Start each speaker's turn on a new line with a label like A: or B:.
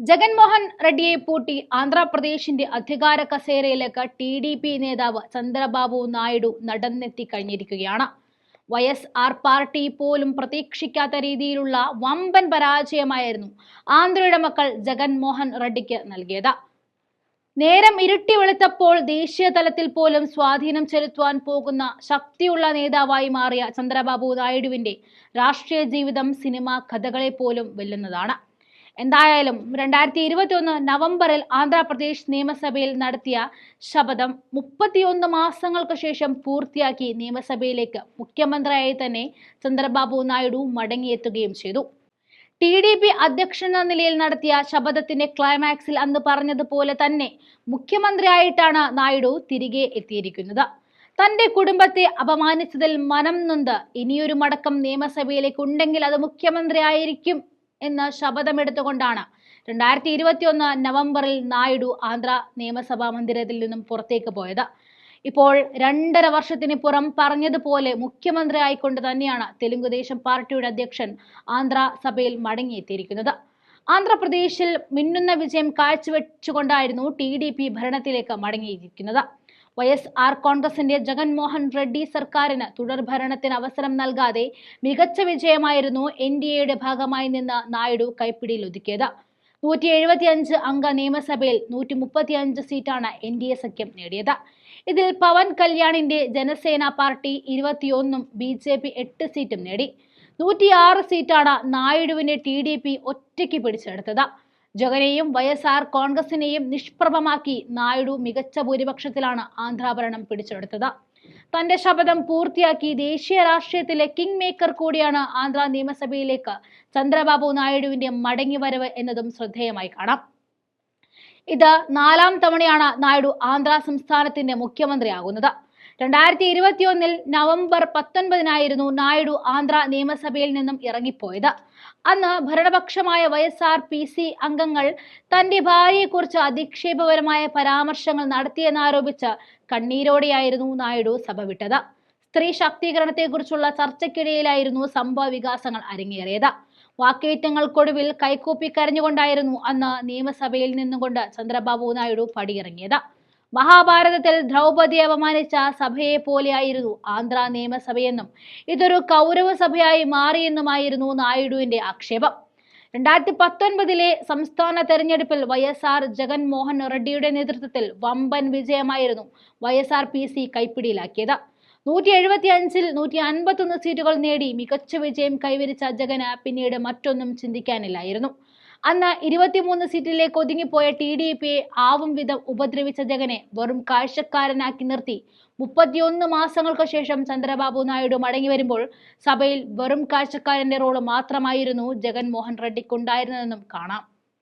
A: ജഗൻമോഹൻ റെഡ്ഡിയെ പൂട്ടി ആന്ധ്രാപ്രദേശിന്റെ അധികാര കസേരയിലേക്ക് T D P നേതാവ് ചന്ദ്രബാബു നായിഡു നടന്നെത്തി കഴിഞ്ഞിരിക്കുകയാണ്. വൈ എസ് ആർ പാർട്ടി പോലും പ്രതീക്ഷിക്കാത്ത രീതിയിലുള്ള വമ്പൻ പരാജയമായിരുന്നു ആന്ധ്രയുടെ മക്കൾ ജഗൻമോഹൻ റെഡ്ഡിക്ക് നൽകിയത്. നേരം ഇരുട്ടി വെളുത്തപ്പോൾ ദേശീയ തലത്തിൽ പോലും സ്വാധീനം ചെലുത്തുവാൻ പോകുന്ന ശക്തിയുള്ള നേതാവായി മാറിയ ചന്ദ്രബാബു നായിഡുവിന്റെ രാഷ്ട്രീയ ജീവിതം സിനിമ കഥകളെ പോലും വെല്ലുന്നതാണ്. എന്തായാലും രണ്ടായിരത്തി ഇരുപത്തി ഒന്ന് നവംബറിൽ ആന്ധ്രാപ്രദേശ് നിയമസഭയിൽ നടത്തിയ ശപഥം മുപ്പത്തിയൊന്ന് മാസങ്ങൾക്ക് ശേഷം പൂർത്തിയാക്കി നിയമസഭയിലേക്ക് മുഖ്യമന്ത്രിയായി തന്നെ ചന്ദ്രബാബു നായിഡു മടങ്ങിയെത്തുകയും ചെയ്തു. ടി ഡി പി അധ്യക്ഷൻ എന്ന നിലയിൽ നടത്തിയ ശപഥത്തിന്റെ ക്ലൈമാക്സിൽ അന്ന് പറഞ്ഞതുപോലെ തന്നെ മുഖ്യമന്ത്രിയായിട്ടാണ് നായിഡു തിരികെ എത്തിയിരിക്കുന്നത്. തന്റെ കുടുംബത്തെ അപമാനിച്ചതിൽ മനം നൊന്ത് ഇനിയൊരു മടക്കം നിയമസഭയിലേക്ക് ഉണ്ടെങ്കിൽ അത് മുഖ്യമന്ത്രി ആയിരിക്കും എന്ന് ശപഥമെടുത്തുകൊണ്ടാണ്. രണ്ടായിരത്തി ഇരുപത്തി ഒന്ന് നവംബറിൽ നായിഡു ആന്ധ്ര നിയമസഭാ മന്ദിരത്തിൽ നിന്നും പുറത്തേക്ക് പോയത്. ഇപ്പോൾ രണ്ടര വർഷത്തിന് പുറം പറഞ്ഞതുപോലെ മുഖ്യമന്ത്രി ആയിക്കൊണ്ട് തന്നെയാണ് തെലുങ്കുദേശം പാർട്ടിയുടെ അധ്യക്ഷൻ ആന്ധ്ര സഭയിൽ മടങ്ങിയെത്തിയിരിക്കുന്നത്. ആന്ധ്രാപ്രദേശിൽ മിന്നുന്ന വിജയം കാഴ്ചവെച്ചുകൊണ്ടായിരുന്നു ടി ഡി പി ഭരണത്തിലേക്ക് മടങ്ങിയിരിക്കുന്നത്. വൈ എസ് ആർ കോൺഗ്രസിന്റെ ജഗൻമോഹൻ റെഡ്ഡി സർക്കാരിന് തുടർഭരണത്തിന് അവസരം നൽകാതെ മികച്ച വിജയമായിരുന്നു എൻ ഡി എയുടെ ഭാഗമായി നിന്ന് നായിഡു കൈപ്പിടിയിൽ ഒതുക്കിയത്. നൂറ്റി എഴുപത്തിയഞ്ച് അംഗ നിയമസഭയിൽ നൂറ്റി മുപ്പത്തിയഞ്ച് സീറ്റാണ് എൻ ഡി എ സഖ്യം നേടിയത്. ഇതിൽ പവൻ കല്യാണിന്റെ ജനസേന പാർട്ടി ഇരുപത്തിയൊന്നും ബി ജെ പി എട്ട് സീറ്റും നേടി. നൂറ്റിയാറ് സീറ്റാണ് നായിഡുവിന്റെ ടി ഡി പി ഒറ്റയ്ക്ക് പിടിച്ചെടുത്തത്. ജഗനെയും വൈ എസ് ആർ കോൺഗ്രസിനെയും നിഷ്പ്രഭമാക്കി നായിഡു മികച്ച ഭൂരിപക്ഷത്തിലാണ് ആന്ധ്രാഭരണം പിടിച്ചെടുത്തത്. തന്റെ ശപഥം പൂർത്തിയാക്കി ദേശീയ രാഷ്ട്രീയത്തിലെ കിങ് മേക്കർ കൂടിയാണ് ആന്ധ്ര നിയമസഭയിലേക്ക് ചന്ദ്രബാബു നായിഡുവിന്റെ മടങ്ങിവരവ് എന്നതും ശ്രദ്ധേയമായി കാണാം. ഇത് നാലാം തവണയാണ് നായിഡു ആന്ധ്ര സംസ്ഥാനത്തിന്റെ മുഖ്യമന്ത്രിയാകുന്നത്. രണ്ടായിരത്തി ഇരുപത്തിയൊന്നിൽ നവംബർ പത്തൊൻപതിനായിരുന്നു നായിഡു ആന്ധ്ര നിയമസഭയിൽ നിന്നും ഇറങ്ങിപ്പോയത്. അന്ന് ഭരണപക്ഷമായ Y S R P C അംഗങ്ങൾ തന്റെ ഭാര്യയെക്കുറിച്ച് അധിക്ഷേപപരമായ പരാമർശങ്ങൾ നടത്തിയെന്നാരോപിച്ച് കണ്ണീരോടെയായിരുന്നു നായിഡു സഭ വിട്ടത്. സ്ത്രീ ശാക്തീകരണത്തെക്കുറിച്ചുള്ള ചർച്ചയ്ക്കിടയിലായിരുന്നു സംഭവ വികാസങ്ങൾ അരങ്ങേറിയത്. വാക്കേറ്റങ്ങൾക്കൊടുവിൽ കൈകൂപ്പി കരഞ്ഞുകൊണ്ടായിരുന്നു അന്ന് നിയമസഭയിൽ നിന്നുകൊണ്ട് ചന്ദ്രബാബു നായിഡു പടിയിറങ്ങിയത്. മഹാഭാരതത്തിൽ ദ്രൗപദിയെ അപമാനിച്ച സഭയെ പോലെയായിരുന്നു ആന്ധ്ര നിയമസഭയെന്നും ഇതൊരു കൗരവ സഭയായി മാറിയെന്നുമായിരുന്നു നായിഡുവിന്റെ ആക്ഷേപം. രണ്ടായിരത്തി പത്തൊൻപതിലെ സംസ്ഥാന തെരഞ്ഞെടുപ്പിൽ വൈ എസ് ആർ ജഗൻമോഹൻ റെഡ്ഡിയുടെ നേതൃത്വത്തിൽ വമ്പൻ വിജയമായിരുന്നു Y S R P C കൈപ്പിടിയിലാക്കിയത്. നൂറ്റി എഴുപത്തി അഞ്ചിൽ നൂറ്റി അൻപത്തൊന്ന് സീറ്റുകൾ നേടി മികച്ച വിജയം കൈവരിച്ച ജഗന് പിന്നീട് മറ്റൊന്നും ചിന്തിക്കാനില്ലായിരുന്നു. അന്ന് ഇരുപത്തിമൂന്ന് സീറ്റിലേക്ക് ഒതുങ്ങിപ്പോയ ടി ഡി പിയെ ആവും വിധം ഉപദ്രവിച്ച ജഗനെ വെറും കാഴ്ചക്കാരനാക്കി നിർത്തി. മുപ്പത്തിയൊന്ന് മാസങ്ങൾക്ക് ശേഷം ചന്ദ്രബാബു നായിഡു മടങ്ങി വരുമ്പോൾ സഭയിൽ വെറും കാഴ്ചക്കാരന്റെ റോൾ മാത്രമായിരുന്നു ജഗൻമോഹൻ റെഡ്ഡിക്കുണ്ടായിരുന്നതെന്നും കാണാം.